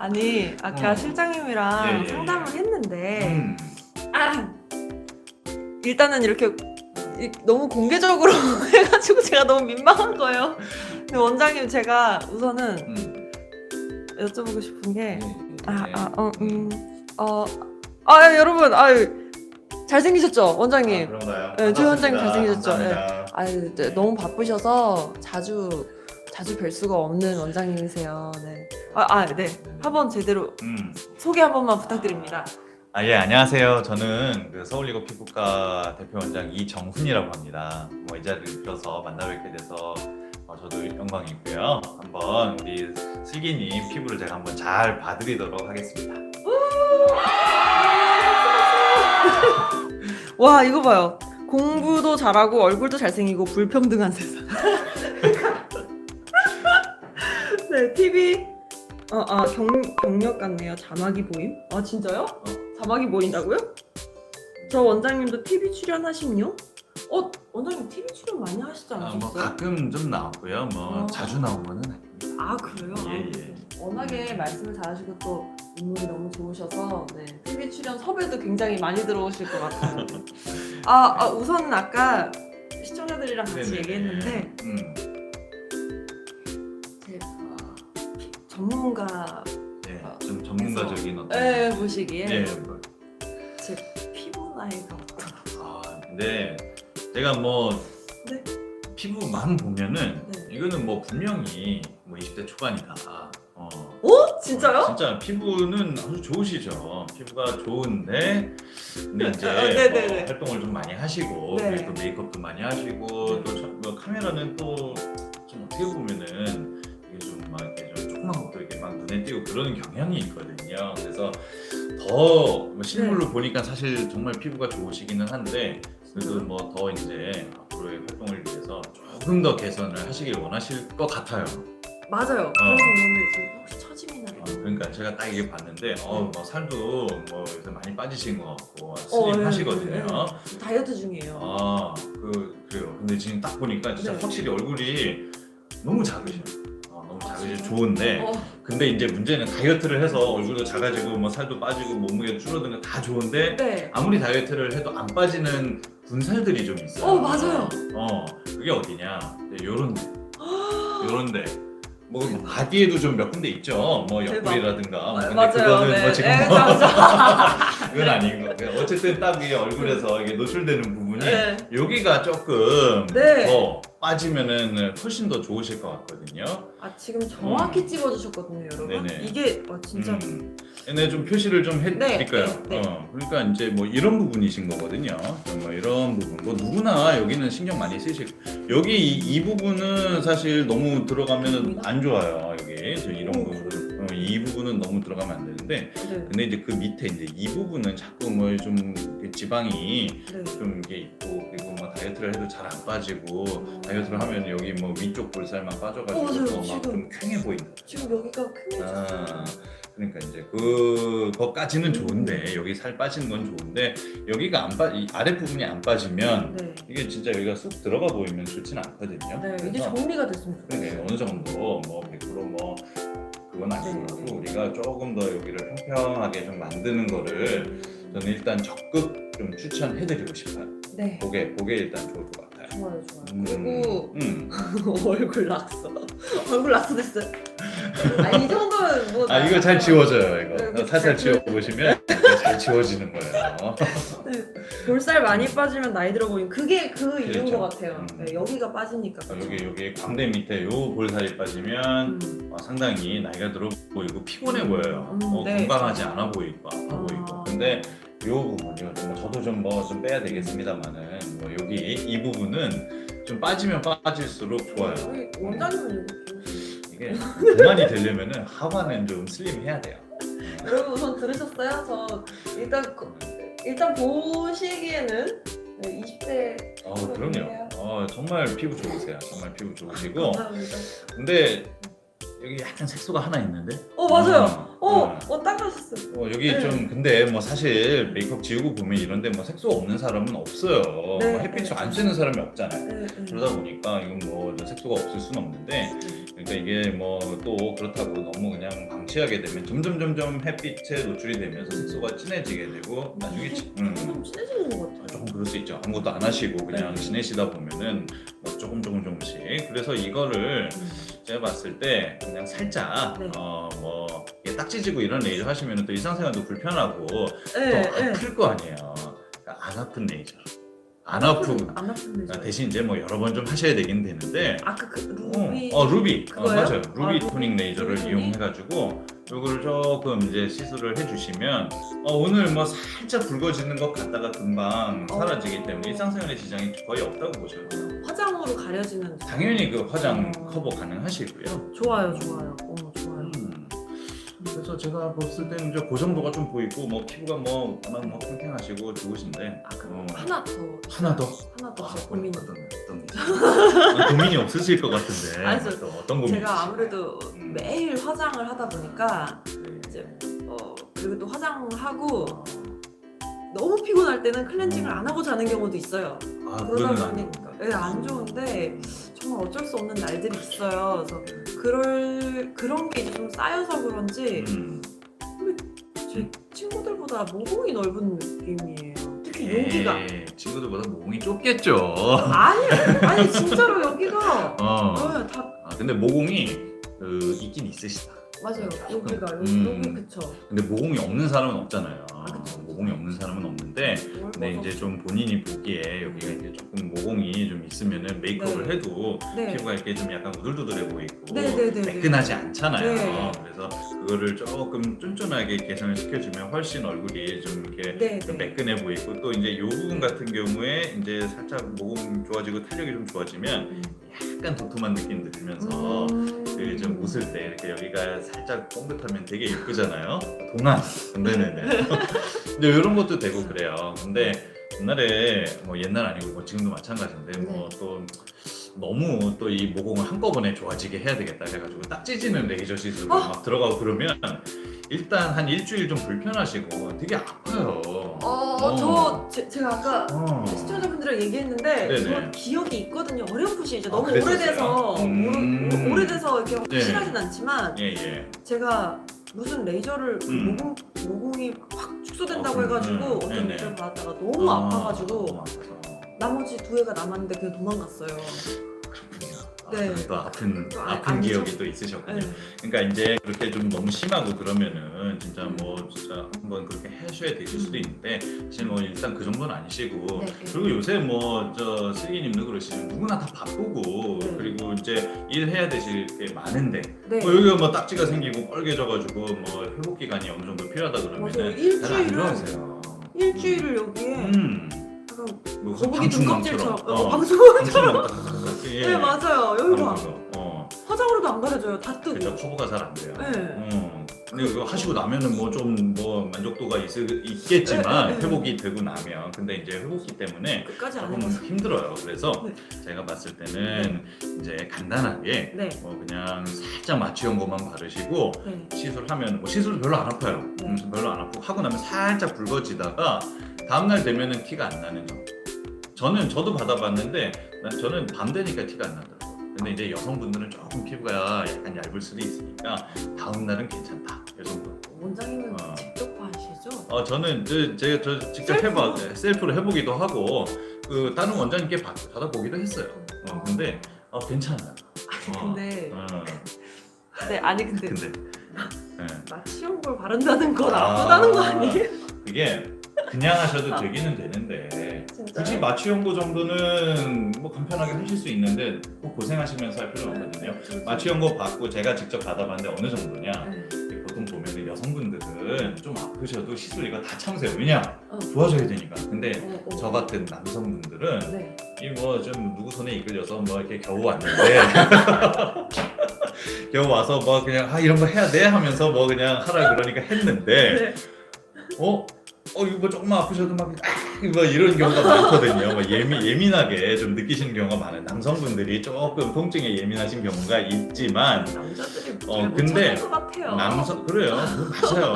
아니 아까 어. 실장님이랑 예, 예, 예. 상담을 했는데 음. 아, 일단은 이렇게 이- 너무 공개적으로 해가지고 제가 너무 민망한 거예요. 근데 원장님 제가 우선은 음. 여쭤보고 싶은 게 네, 아, 네. 아, 어, 음, 어, 아, 여러분, 아유, 잘생기셨죠, 원장님? 아, 그런가요? 네, 조 원장님 반갑습니다. 잘생기셨죠? 감사합니다. 아유, 네, 너무 바쁘셔서 자주 자주 뵐 수가 없는 원장님이세요. 네. 아, 아, 네. 한번 제대로 음. 소개 한 번만 부탁드립니다. 아, 예, 안녕하세요. 저는 그 서울리거 피부과 대표 원장 이정훈이라고 합니다. 뭐 이 자리를 빌어서 만나 뵙게 돼서 어, 저도 영광이고요. 한번 우리 슬기님 피부를 제가 한번 잘 봐드리도록 하겠습니다. 와, 이거 봐요. 공부도 잘하고 얼굴도 잘생기고 불평등한 세상. 어, 아, 경, 경력 같네요. 자막이 보임? 아, 진짜요? 자막이 보인다고요? 저 원장님도 TV 출연하심요? 어, 원장님 TV 출연 많이 하시지 아, 뭐 않으셨어요? 가끔 좀 나왔고요. 뭐 어. 자주 나온 거는 아닙니다. 아, 그래요? 아, 예, 예. 워낙에 말씀을 잘하시고 또 인물이 너무 좋으셔서 네, TV 출연 섭외도 굉장히 많이 들어오실 것 같아요. 아, 아 우선은 아까 시청자들이랑 같이 네네. 얘기했는데 음, 전문가 예, 좀 전문가적인 어떤. 에 보시기에 예, 뭐, 제 피부 나이가 어떠- 아, 근데 제가 뭐 네. 피부만 보면은 네. 이거는 뭐 분명히 뭐 20대 초반이다. 어. 어? 진짜요? 진짜 피부는 아주 좋으시죠. 피부가 좋은데 근데 이제 아, 네네네. 뭐 활동을 좀 많이 하시고 네. 그리고 또 메이크업도 많이 하시고 또 저- 뭐 카메라는 또 좀 어떻게 보면은 조그만 것도 이렇게 막 눈에 띄고 그러는 경향이 있거든요. 그래서 더뭐 실물로 네. 보니까 사실 정말 피부가 좋으시기는 한데 그래도 뭐 더 이제 앞으로의 활동을 위해서 조금 더 개선을 하시길 원하실 것 같아요. 맞아요. 그래서 오늘 지금 혹시 처짐이나 어, 그러니까 제가 딱 이게 봤는데 어, 뭐 살도 뭐 요새 많이 빠지신 것 같고 어, 슬림 네, 하시거든요. 네, 네. 다이어트 중이에요. 아, 그 그래요. 근데 지금 딱 보니까 진짜 네. 확실히 얼굴이 너무 작으셔. 어, 아, 진짜요? 좋은데 어, 근데 이제 문제는 다이어트를 해서 얼굴도 작아지고 뭐 살도 빠지고 몸무게 줄어드는 거다 좋은데 네. 아무리 다이어트를 해도 안 빠지는 분살들이 좀 있어요. 어, 맞아요. 어, 그게 어디냐? 네, 요런 데. 요런 데. 뭐 바디에도 좀 몇 군데 있죠. 뭐 대박. 옆구리라든가. 뭐 근데 맞아요. 그거는 네. 뭐 지금 네, 뭐 맞아. 그건 아닌 것 같아요. 어쨌든 딱 이게 얼굴에서 이게 노출되는 부분이 네. 여기가 조금 네. 더 빠지면은 훨씬 더 좋으실 것 같거든요. 아 지금 정확히 찝어주셨거든요, 여러분. 음. 네네. 이게 와 진짜 음. 네, 좀 표시를 좀 해드릴까요? 네, 네, 네. 어, 그러니까 이제 뭐 이런 부분이신 거거든요. 뭐 이런 부분, 뭐 누구나 여기는 신경 많이 쓰실. 여기 이, 이 부분은 사실 너무 들어가면 안 좋아요. 여기 저 이런 이 부분은 너무 들어가면 안 되는데, 네. 근데 이제 그 밑에 이제 이 부분은 자꾸 뭐좀 지방이 네. 좀 이게 있고 그리고 뭐 다이어트를 해도 잘 안 빠지고 다이어트를 하면 여기 뭐 위쪽 볼살만 어, 빠져가지고. 더막 지금. 좀 퀭해 보인다. 지금 여기가 크해졌어요. 아, 그러니까 이제 그거까지는 좋은데 여기 살 빠지는 건 좋은데 여기가 안 빠, 이 아랫 부분이 안 빠지면 네. 이게 진짜 여기가 쑥 들어가 보이면 좋지는 않거든요. 네, 이제 그래서 정리가 됐으면 좋겠어요. 어느 정도 뭐 100%뭐 그건 네. 우리가 조금 더 여기를 평평하게 좀 만드는 거를 음, 저는 일단 적극 좀 추천해드리고 싶어요. 네. 그게 그게 일단 좋을 것 같아요. 좋아요, 좋아요. 음, 그리고 음. 얼굴 낙서. 얼굴 낙서 됐어요. 아, 이 정도는 뭐. 아 이거 잘 지워져요 네, 이거 그- 살살 지워 보시면 잘 지워지는 거예요. 네, 볼살 많이 빠지면 나이 들어 보이는 그게 그 이유인 그렇죠. 것 같아요. 음. 네, 여기가 빠지니까. 어, 그렇죠? 여기 여기 광대 밑에 요 볼살이 빠지면 음. 어, 상당히 나이가 들어 보이고 피곤해 보여요. 음, 어, 네. 건강하지 않아 보이고 아파 아. 보이고. 근데 요 부분이요. 뭐 저도 좀 뭐 좀 빼야 되겠습니다만은 뭐 여기 이 부분은 좀 빠지면 빠질수록 좋아요. 우리 원장님은 이거 이게 동안이 되려면은 하반은 좀 슬림해야 돼요. 여러분 우선 들으셨어요? 저 일단 거- 일단 보시기에는 네, 20대 어 그럼요. 어 정말 피부 좋으세요. 정말 피부 좋으시고 감사합니다. 근데 여기 약간 색소가 하나 있는데. 어 맞아요. 어, 어, 어. 어 닦아셨어 요. 어, 여기 네. 좀 근데 뭐 사실 메이크업 지우고 보면 이런데 뭐 색소 없는 사람은 없어요. 네. 뭐 햇빛을 안 쐬는 사람이 없잖아요. 네, 네. 그러다 보니까 이건 뭐 색소가 없을 수는 없는데 그러니까 이게 뭐 또 그렇다고 너무 그냥 방치하게 되면 점점 점점 햇빛에 노출이 되면서 색소가 진해지게 되고 나중에 지- 음, 좀 친해지는 것 같아요. 조금 그럴 수 있죠. 아무것도 안 하시고 그냥 네. 지내시다 보면은 뭐 조금 조금 조금씩 그래서 이거를 음. 제가 봤을 때 그냥 살짝 네. 어뭐 이게 딱지지고 이런 레이저 하시면 또 일상생활도 불편하고 네, 또 네. 아플 거 아니에요. 그러니까 안 아픈 레이저. 안 아프고 안 아픈데. 그러니까 대신 이제 뭐 여러 번 좀 하셔야 되긴 되는데 아까 그 어, 루비. 어 루비 어, 그거예요? 맞아요 루비 아, 루비 토닝 레이저를 토닝? 이용해가지고 이거를 조금 이제 시술을 해주시면 어, 오늘 뭐 살짝 붉어지는 것 같다가 금방 어. 사라지기 때문에 일상생활에 지장이 거의 없다고 보셔도 돼요. 화장으로 가려지는. 당연히 그 화장 어. 커버 가능하시고요. 좋아요, 좋아요. 어. 그래서 제가 봤을 때는 이제 그 정도가 좀 보이고 뭐 피부가 뭐 워낙 뭐 팽팽하시고 좋으신데 아, 그 어. 하나 더. 하나 더? 하나 더 아, 제 고민이. 어떤 어떤 고민이 없으실 것 같은데 아니, 저- 또 어떤 고민이 제가 아무래도 음. 매일 화장을 하다 보니까 네. 이제 어 그리고 또 화장하고 너무 피곤할 때는 클렌징을 안 하고 자는 경우도 있어요. 아 그러다 그거는 안 보니까 네, 안 좋은데 정말 어쩔 수 없는 날들이 있어요. 그래서 그럴 그런 게 이제 좀 쌓여서 그런지 음. 제 친구들보다 모공이 넓은 느낌이에요. 특히 여기가 예, 친구들보다 모공이 좁겠죠. 아니 아니 진짜로 여기가 어. 네, 다 아, 근데 모공이 그 있긴 있으시다. 맞아요. 여기가 여기, 음. 여기 그쵸. 근데 모공이 없는 사람은 없잖아요. 그쵸. 모공이 없는 사람은 없는데. 근데 이제 좀 본인이 보기에 여기가 이제 조금 모공이 좀 있으면은 메이크업을 네. 해도 네. 피부가 이렇게 좀 약간 우들두들해 보이고 네, 네, 네, 네. 매끈하지 않잖아요. 네. 그래서 그거를 조금 쫀쫀하게 개선을 시켜주면 훨씬 얼굴이 좀 이렇게 네, 좀 네. 매끈해 보이고 또 이제 요 부분 같은 경우에 이제 살짝 모공 좋아지고 탄력이 좀 좋아지면 음. 약간 도톰한 느낌 들면서 음. 그좀 웃을 때 이렇게 여기가 살짝 뻥긋하면 되게 예쁘잖아요. 동안. 네네네. 근데 이런 것도 되고 그래요. 근데 옛날에 뭐 옛날 아니고 뭐 지금도 마찬가지인데 네. 뭐또 너무 또 이 모공을 한꺼번에 좋아지게 해야 되겠다 해가지고 딱 찢어지는 레이저 시술로 어? 막 들어가고 그러면 일단 한 일주일 좀 불편하시고 되게 아파요. 어, 저 제, 제가 아까 어. 시청자분들이랑 얘기했는데 네네. 저 기억이 있거든요. 어렴풋이 이제 아, 너무 그랬었어요? 오래돼서 음. 오래- 오래돼서 이렇게 네. 확실하진 않지만 예 예. 제가 무슨 레이저를 음. 모공 모공이 확 축소된다고 어, 해가지고 음, 어떤 네네. 레이저를 받았다가 너무 아, 아파가지고 너무 아파서. 나머지 두 해가 남았는데 그냥 도망갔어요. 그렇군요. 네. 아, 또 아픈 또 아- 아픈 안 기억이 좋- 또 있으셨군요. 네. 그러니까 이제 그렇게 좀 너무 심하고 그러면은 진짜 음. 뭐 진짜 한번 그렇게 하셔야 되실 수도 있는데 사실 뭐 일단 그 정도는 아니시고 네, 네. 그리고 요새 뭐 저 슬기님도 그러시지만 누구나 다 바쁘고 네. 그리고 이제 일해야 되실 게 많은데 네. 뭐 여기가 뭐 딱지가 생기고 뻘개져가지고 뭐 회복 기간이 어느 정도 필요하다 맞아요. 그러면은 다들 안 일주일은 좋아하세요. 일주일을 여기에 음. 약간 뭐 거북이 등껍질처럼 방충망처럼. 어, 어, 방송처럼 방충망. 예. 네 맞아요. 여기 봐 거. 어. 화장으로도 안 가려져요. 다 뜨고. 그죠 커버가 잘 안 돼요. 네. 어. 근데 그거 하시고 나면은 뭐 좀 뭐 만족도가 있, 있겠지만 네, 네, 네. 회복이 되고 나면 근데 이제 회복기 때문에 끝까지 안 조금 해봐서. 힘들어요. 그래서 네. 제가 봤을 때는 이제 간단하게 네. 뭐 그냥 살짝 마취한 것만 바르시고 네. 시술하면 뭐 시술도 별로 안 아파요. 네. 음, 별로 안 아프고 하고 나면 살짝 붉어지다가 다음날 되면은 티가 안 나는 정도. 저는 저도 받아봤는데 난 저는 밤 되니까 티가 안 나더라고요. 근데 이제 여성분들은 조금 피부가 약간 얇을 수도 있으니까 다음 날은 괜찮다. 이 정도. 원장님은 어. 직접 하시죠? 어 저는 저, 제가 저 직접? 해봐 네, 셀프로 해보기도 하고 그 다른 원장님께 받, 받아보기도 했어요. 어, 근데 어, 괜찮아요. 아니 어. 근데 어, 네 아니 근데 근데 네. 마취용 걸 바른다는 건 아. 아프다는 거 아니에요? 그게 그냥 하셔도 되기는 되는데 진짜. 굳이 마취 연고 정도는 뭐 간편하게 하실 수 있는데 꼭 고생하시면서 할 필요는 없거든요. 마취 연고 받고 제가 직접 받아봤는데 어느 정도냐? 네. 보통 보면 여성분들은 좀 아프셔도 시술 이거 다 참으세요. 왜냐? 어. 좋아져야 되니까. 근데 어, 어. 저 같은 남성분들은 네. 이 뭐 좀 누구 손에 이끌려서 뭐 이렇게 겨우 왔는데 겨우 와서 뭐 그냥 아 이런 거 해야 돼 하면서 뭐 그냥 하라 그러니까 했는데 네. 어? 어 이거 뭐 조금만 아프셔도 막 아, 뭐 이런 경우가 많거든요. 뭐 예민 예민하게 좀 느끼시는 경우가 많아요. 남성분들이 조금 통증에 예민하신 경우가 있지만 남자들이 어, 잘못 근데 것 같아요. 남성 그래요.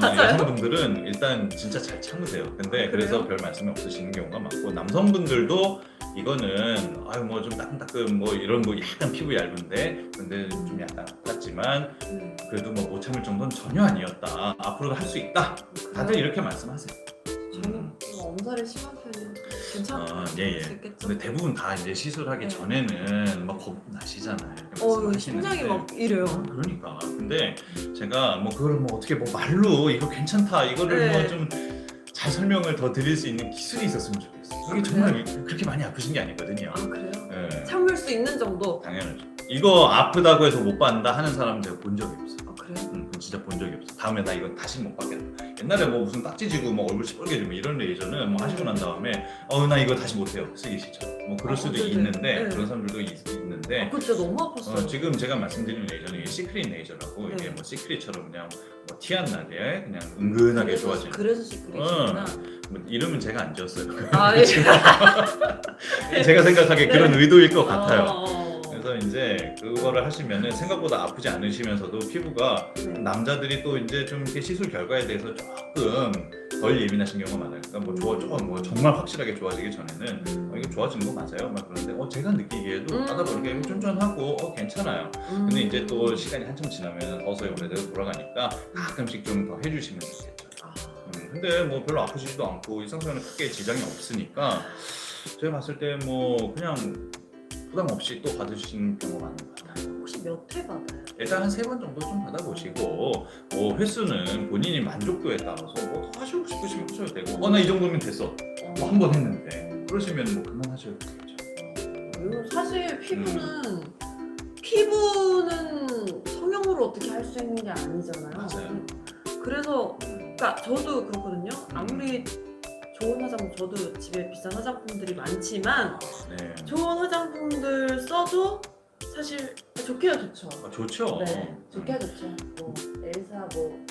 맞아요. 여성분들은 일단 진짜 잘 참으세요. 근데 아, 그래서 그래요? 별 말씀이 없으시는 경우가 많고 남성분들도 이거는 아유 뭐 좀 따끔따끔 뭐 이런 거 약간 피부 얇은데 근데 좀 약간 아팠지만 음, 그래도 뭐 못 참을 정도는 전혀 아니었다. 앞으로도 할 수 있다. 다들 그래요? 이렇게 말씀하세요. 좀 엄살이 심한 편이에요. 괜찮아. 아, 예, 예. 수 있겠죠? 근데 대부분 다 이제 시술하기 네. 전에는 막 겁 나시잖아요. 이렇게 어, 말씀하시는데. 심장이 막 이래요. 그러니까 근데 제가 뭐 그걸 뭐 어떻게 뭐 말로 이거 괜찮다 이거를 네. 뭐 좀 잘 설명을 더 드릴 수 있는 기술이 있었으면 좋겠어요. 이게 아, 정말 그렇게 많이 아프신 게 아니거든요. 아 그래요? 예, 참을 수 있는 정도. 당연하죠. 이거 아프다고 해서 못 받는다 하는 사람 제가 본 적이 없어요. 아 그래요? 음, 진짜 본 적이 없어. 다음에 나 이거 다시 못 받겠다. 옛날에 뭐 무슨 딱지지고 뭐 얼굴 시뻘개지고 이런 레이저는 뭐 하시고 난 다음에 어 나 이거 다시 못 해요. 쓰기 싫죠. 뭐 그럴 아, 수도 네네. 있는데 네. 그런 사람들도 있, 있는데 아, 진짜 너무 아팠어요. 어, 지금 제가 말씀드린 레이저는 이게 시크릿 레이저라고 네. 이게 뭐 시크릿처럼 그냥 뭐 티 안 나게 그냥 은근하게 그래서- 좋아지는 그래서 시크릿이구나. 뭐 이름은 제가 안 지었어요. 아 예. 제가 생각하기에 네. 그런 의도일 것 같아요. 어, 그래서 이제 그거를 하시면은 생각보다 아프지 않으시면서도 피부가 네. 남자들이 또 이제 좀 이렇게 시술 결과에 대해서 조금 덜 예민하신 경우가 많아요. 그러니까 뭐 좋아, 조금 뭐 정말 확실하게 좋아지기 전에는 어, 이거 좋아진 거 맞아요? 막 그런데 어 제가 느끼기에도 음. 하다 보니까 쫀쫀하고 어 괜찮아요. 음. 근데 이제 또 시간이 한참 지나면 어서의 오래되고 돌아가니까 가끔씩 좀 더 해주시면 좋겠죠. 아, 음, 근데 뭐 별로 아프지도 않고 일상생활에 크게 지장이 없으니까 제가 봤을 때 뭐 그냥 부담 없이 또 받으시는 경우가 많은 것 같아요. 혹시 몇 회 받아요? 일단 한 세 번 정도 좀 받아보시고 뭐 횟수는 본인이 만족도에 따라서 뭐 더 하시고 싶으시면 하셔도 되고 어 나 이 정도면 됐어 어. 뭐한 번 했는데 그러시면 뭐 그만하셔도 되겠죠. 이거 사실 피부는 음. 피부는 성형으로 어떻게 할 수 있는 게 아니잖아요. 맞아요. 그래서 그러니까 저도 그렇거든요. 아무리 좋은 화장품 저도 집에 비싼 화장품들이 많지만 네. 좋은 화장품들 써도 사실 좋게야 좋죠. 아, 좋죠. 네, 좋게야 좋죠. 뭐 엘사 뭐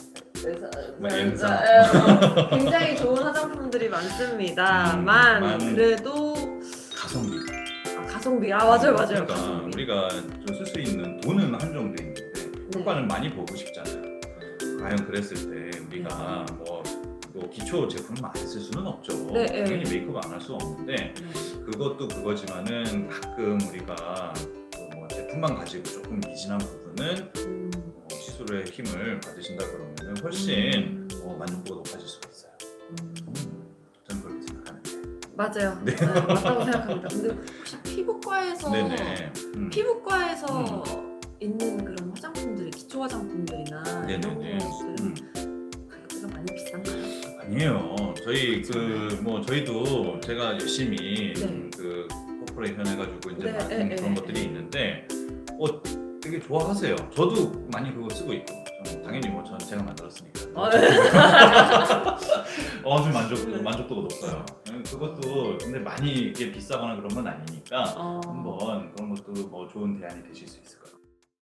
엘사 뭐 네, 엔사. 네, 어, 굉장히 좋은 화장품들이 많습니다만 음, 만- 그래도 가성비. 아, 가성비 아 맞아요 맞아요 그러니까 가성비. 우리가 좀 쓸 수 있는 돈은 한정돼 있는데 네. 효과는 많이 보고 싶잖아요. 과연 그랬을 때 우리가 뭐, 뭐 기초 제품을 많이 쓸 수는 없죠. 네, 당연히 네. 메이크업 안 할 수 없는데 네. 그것도 그거지만은 가끔 우리가 그뭐 제품만 가지고 조금 미진한 부분은 음. 뭐 시술의 힘을 받으신다 그러면은 훨씬 음. 어, 만족도가 높아질 수가 있어요. 음. 음, 저는 그렇게 생각하는데. 맞아요. 네. 네, 맞다고 생각합니다. 근데 혹시 피부과에서 네네. 음. 피부과에서 있는 그런 화장품들이 기초 화장품들이나 이런 네네네. 것들은 음. 가격대가 많이 비싼가요? 아니에요. 저희 그 뭐 저희도 제가 열심히 네. 음, 그 코퍼레이션 해가지고 이제 네, 만든 네, 그런 네, 것들이 네. 있는데 어 되게 좋아하세요. 저도 많이 그거 쓰고 있고 저는 당연히 뭐 전 제가 만들었으니까. 아, 네. 어좀 만족 만족도가 높아요. 음, 그것도 근데 많이 이게 비싸거나 그런 건 아니니까 어, 한번 그런 것도 뭐 좋은 대안이 되실 수 있을 것 같아요.